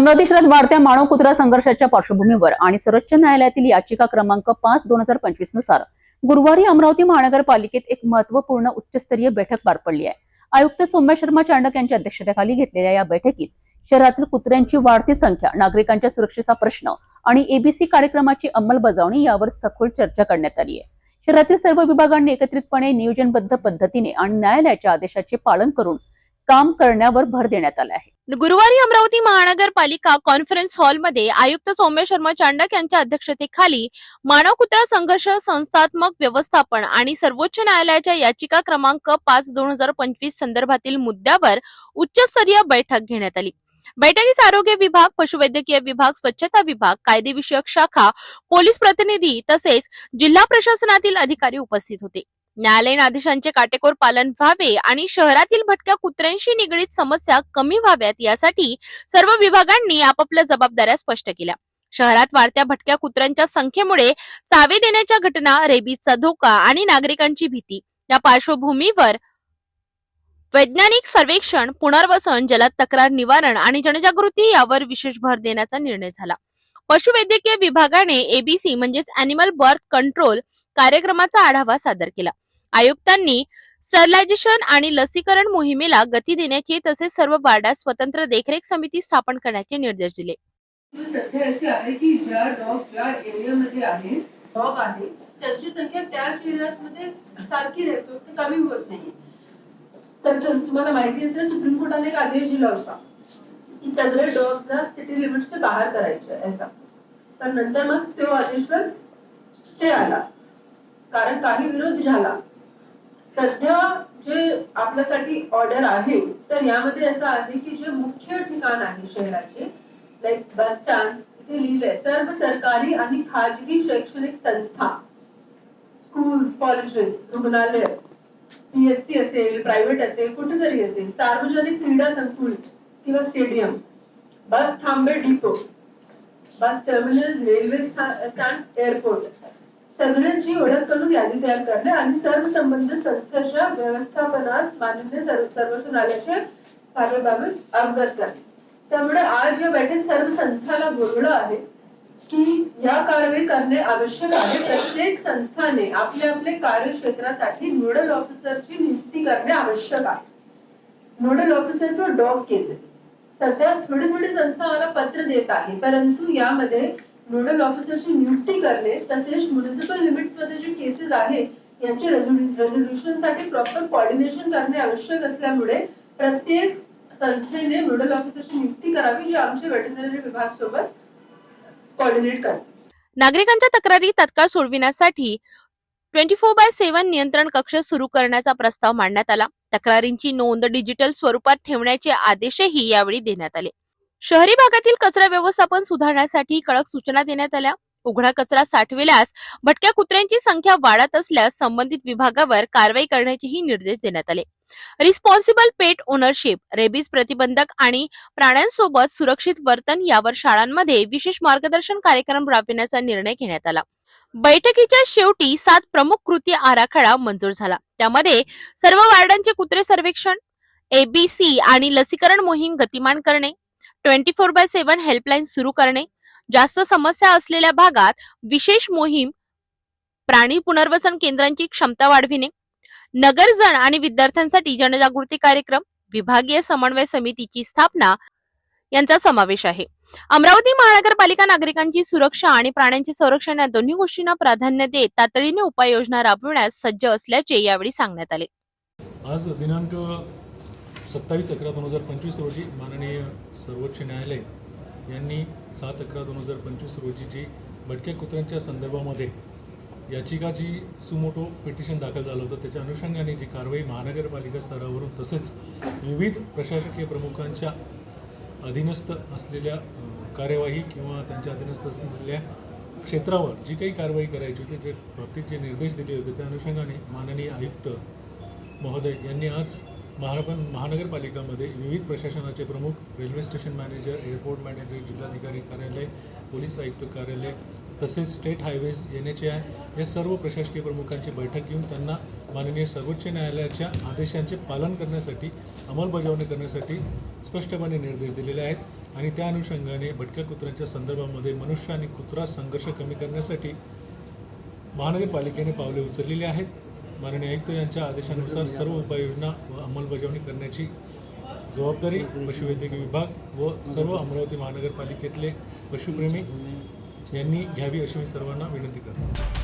अमरावती शहरात वाढत्या मानव कुत्रा संघर्षाच्या पार्श्वभूमीवर आणि सर्वोच्च न्यायालयातील याचिका क्रमांक पाच दोन हजार पंचवीसनुसार गुरुवारी अमरावती महानगरपालिकेत एक महत्त्वपूर्ण उच्चस्तरीय बैठक पार पडली आहे. आयुक्त सौम्या शर्मा चांडक यांच्या अध्यक्षतेखाली घेतलेल्या या बैठकीत शहरातील कुत्र्यांची वाढती संख्या नागरिकांच्या सुरक्षेचा प्रश्न आणि एबीसी कार्यक्रमाची अंमलबजावणी यावर सखोल चर्चा करण्यात आली आहे. शहरातील सर्व विभागांनी एकत्रितपणे नियोजनबद्ध पद्धतीने आणि न्यायालयाच्या आदेशाचे पालन करून काम करण्यावर भर देण्यात आला आहे. गुरुवारी अमरावती महानगरपालिका कॉन्फरन्स हॉलमध्ये आयुक्त सौम्य शर्मा चांडक यांच्या अध्यक्षतेखाली मानव कुत्रा संघर्ष संस्थात्मक व्यवस्थापन आणि सर्वोच्च न्यायालयाच्या याचिका क्रमांक पाच दोन हजार पंचवीस संदर्भातील मुद्द्यावर उच्चस्तरीय बैठक घेण्यात आली. बैठकीस आरोग्य विभाग पशुवैद्यकीय विभाग स्वच्छता विभाग कायदेविषयक शाखा पोलीस प्रतिनिधी तसेच जिल्हा प्रशासनातील अधिकारी उपस्थित होते. न्यायालयीन आदेशांचे काटेकोर पालन व्हावे आणि शहरातील भटक्या कुत्र्यांशी निगडीत समस्या कमी व्हाव्यात यासाठी सर्व विभागांनी आपापल्या जबाबदाऱ्या स्पष्ट केल्या. शहरात वाढत्या भटक्या कुत्र्यांच्या संख्येमुळे चावे देण्याच्या घटना रेबीजचा धोका आणि नागरिकांची भीती. या पार्श्वभूमीवर वैज्ञानिक सर्वेक्षण पुनर्वसन जलद तक्रार निवारण आणि जनजागृती यावर विशेष भर देण्याचा निर्णय झाला. पशुवैद्यकीय विभागाने एबीसी म्हणजेच अॅनिमल बर्थ कंट्रोल कार्यक्रमाचा आढावा सादर केला. आयुक्तांनी स्टरलायझेशन आणि लसीकरण मोहिमेला गती देण्याचे तसेच सर्व वार्डात स्वतंत्र देखरेख समिती स्थापन करण्याचे निर्देश दिले. सध्या असे आहे की ज्या डॉग ज्या एरियामध्ये आहे डॉग आहे त्यांची संख्या त्याच एरियामध्ये सारखी राहतो ते कमी होत नाही. तर तुम्हाला माहिती असेल सुप्रीम कोर्टाने एक आदेश दिला होता की सगळे डॉगला सिटी लिमिटच्या बाहेर करायचे असा. पण नंतर मग तो आदेशवर ते आला. कारण काही विरोध झाला. सध्या जे आपल्यासाठी ऑर्डर आहे तर यामध्ये असं आहे की जे मुख्य ठिकाण आहे शहराचे लाईक बस स्टँड इथे लिहिलंय सर्व सरकारी आणि खाजगी शैक्षणिक संस्था स्कूल्स कॉलेजेस रुग्णालय पीएचसी असेल प्रायव्हेट असेल कुठेतरी असेल सार्वजनिक क्रीडा संकुल किंवा stadium bus थांबे depot bus terminal railway stand airport सगळ्यांची ओळख करून यादी तयार करणे आणि सर्व संबंधित संस्थेच्या व्यवस्थापनास मान्य सर्व सर्वोच्च न्यायालयाचे कार्यबाबत अवगत करणे. त्यामुळे आज या बैठकीत सर्व संस्थाला बोलवलं आहे की या कारवाई करणे आवश्यक आहे. प्रत्येक संस्थाने आपले आपले कार्यक्षेत्रासाठी नोडल ऑफिसरची नियुक्ती करणे आवश्यक आहे. नोडल ऑफिसर किंवा डॉग केसेस सध्या थोडी थोडी संस्था मला पत्र देत आहे परंतु यामध्ये नोडल ऑफिसरची नियुक्ती करणे तसेच म्युनिसिपल लिमिटमध्ये जे केसेस आहेत यांचे रेझोल्युशनसाठी प्रॉपर कॉर्डिनेशन करणे आवश्यक असल्यामुळे प्रत्येक संस्थेने नोडल ऑफिसरची नियुक्ती करावी जी आमच्या वेटनरी विभाग सोबत कॉर्डिनेट करते. नागरिकांच्या तक्रारी तत्काळ सोडविण्यासाठी ट्वेंटी फोर बाय सेव्हन नियंत्रण कक्ष सुरू करण्याचा प्रस्ताव मांडण्यात आला. तक्रारींची नोंद डिजिटल स्वरूपात ठेवण्याचे आदेशही यावेळी देण्यात आले. शहरी भागातील कचरा व्यवस्थापन सुधारण्यासाठी कडक सूचना देण्यात आल्या. उघडा कचरा साठविल्यास भटक्या कुत्र्यांची संख्या वाढत असल्यास संबंधित विभागावर कारवाई करण्याचेही निर्देश देण्यात आले. रिस्पॉन्सिबल पेट ओनरशिप रेबीज प्रतिबंधक आणि प्राण्यांसोबत सुरक्षित वर्तन यावर शाळांमध्ये विशेष मार्गदर्शन कार्यक्रम राबविण्याचा निर्णय घेण्यात आला. बैठकीच्या शेवटी सात प्रमुख कृती आराखडा मंजूर झाला. त्यामध्ये सर्व वार्डांचे कुत्रे सर्वेक्षण एबीसी आणि लसीकरण मोहीम गतिमान करणे twenty four by seven helpline सुरू करणे जास्त समस्या असलेल्या भागात विशेष मोहीम प्राणी पुनर्वसन केंद्रांची क्षमता वाढविणे नगरजन आणि विद्यार्थ्यांसाठी जनजागृती कार्यक्रम विभागीय समन्वय समितीची स्थापना यांचा समावेश आहे. अमरावती महानगरपालिका नागरिकांची सुरक्षा आणि प्राण्यांचे संरक्षण या दोन्ही गोष्टींना प्राधान्य देत तातडीने उपाययोजना राबविण्यास सज्ज असल्याचे यावेळी सांगण्यात आले. आज दिनांक सत्तावीस अकरा दोन हजार पंचवीस रोजी माननीय सर्वोच्च न्यायालय यांनी सात अकरा दोन हजार पंचवीस रोजी जी भटक्या कुत्र्यांच्या संदर्भामध्ये याचिका जी सुमोटो पिटिशन दाखल झालं होतं त्याच्या अनुषंगाने जी कारवाई महानगरपालिका स्तरावरून तसेच विविध प्रशासकीय प्रमुखांच्या अधीनस्थ असलेल्या कार्यवाही किंवा त्यांच्या अधीनस्थ असलेल्या क्षेत्रावर जी काही कारवाई करायची होती जे बाबतीत जे निर्देश दिले होते त्या अनुषंगाने माननीय आयुक्त महोदय यांनी आज महानगर महानगरपालिकामध्ये विविध प्रशासनाचे प्रमुख railway station manager airport manager जिल्हाधिकारी कार्यालय पोलीस आयुक्त कार्यालय तसेच state highways N H A I या सर्व प्रशासकीय प्रमुखांची बैठक घेऊन त्यांना माननीय सर्वोच्च न्यायालयाच्या आदेशांचे पालन करण्यासाठी अंमलबजावणी करण्यासाठी स्पष्टपणे निर्देश दिलेले आहेत. आणि त्या अनुषंगाने भटक्या कुत्र्यांच्या संदर्भामध्ये मनुष्य आणि कुत्रा संघर्ष कमी करण्यासाठी महानगरपालिकेने पावले उचललेली आहेत. माननीय आयुक्त यांच्या आदेशानुसार सर्व उपाययोजना व अंमलबजावणी करण्याची जबाबदारी पशुवैद्यकीय विभाग व सर्व अमरावती महानगरपालिकेतले पशुप्रेमी यांनी घ्यावी अशी मी सर्वांना विनंती करतो.